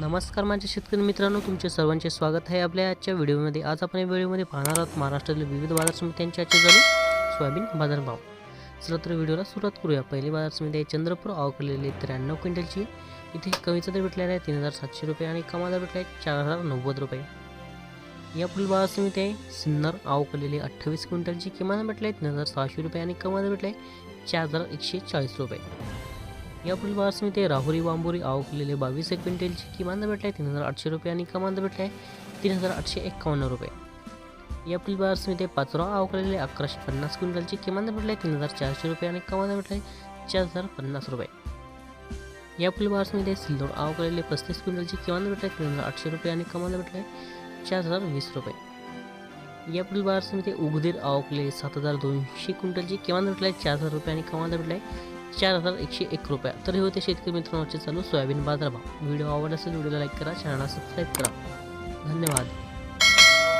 नमस्कार माझ्या शेतकरी मित्रांनो तुमचे सर्वांचे स्वागत आहे आपल्या आजच्या व्हिडिओमध्ये. आज आपण या व्हिडिओमध्ये पाहणार आहोत महाराष्ट्रातील विविध बाजार समित्यांच्या आजचे चालू सोयाबीन बाजारभाव. चला तर व्हिडिओला सुरुवात करूया. पहिली बाजार समिती आहे चंद्रपूर अवकलेली त्र्याण्णव क्विंटलची. इथे कमीचा दर भेटलेला आहे तीन हजार सातशे रुपये आणि कमा दर भेटला आहे चार हजार नव्वद रुपये. या पुढील बाजार समिती आहे सिन्नर अवकलेली अठ्ठावीस क्विंटलची. किमान भेटले आहे तीन हजार सहाशे रुपये आणि कमा दर भेटला आहे चार हजार एकशे चाळीस रुपये. यापुढील बाजार समिती राहुरी बांबोरी आवकलेले बावीस एक क्विंटलची किमान दर भेटला आहे तीन हजार आठशे रुपये आणि कमान दर भेटला आहे तीन हजार आठशे एक्कावन्न रुपये. यापुढील बाजार समिती पाचोरा आवकलेले अकराशे पन्नास क्विंटलची किमान दर भेटला आहे तीन हजार चारशे रुपये आणि कमान दर भेटला आहे चार हजार पन्नास रुपये. यापुढील बाजार समिती सिल्लोड आवकलेले पस्तीस क्विंटलची किमान दर भेटला आहे तीन हजार आठशे रुपये आणि कमान दर भेटला आहे चार हजार वीस रुपये. यापुढील बाजार समिती उगदीर आवकले सात हजार दोनशे क्विंटलची किमान दर भेटला आहे चार हजार रुपये आणि कमान दर भेटला आहे चार हजार एकशे एक रुपये. तर हे होते शेतकरी मित्रांचे चालू सोयाबीन बाजारभाव. व्हिडिओ आवडला असेल व्हिडिओला लाईक करा. चॅनलला सबस्क्राईब करा. धन्यवाद.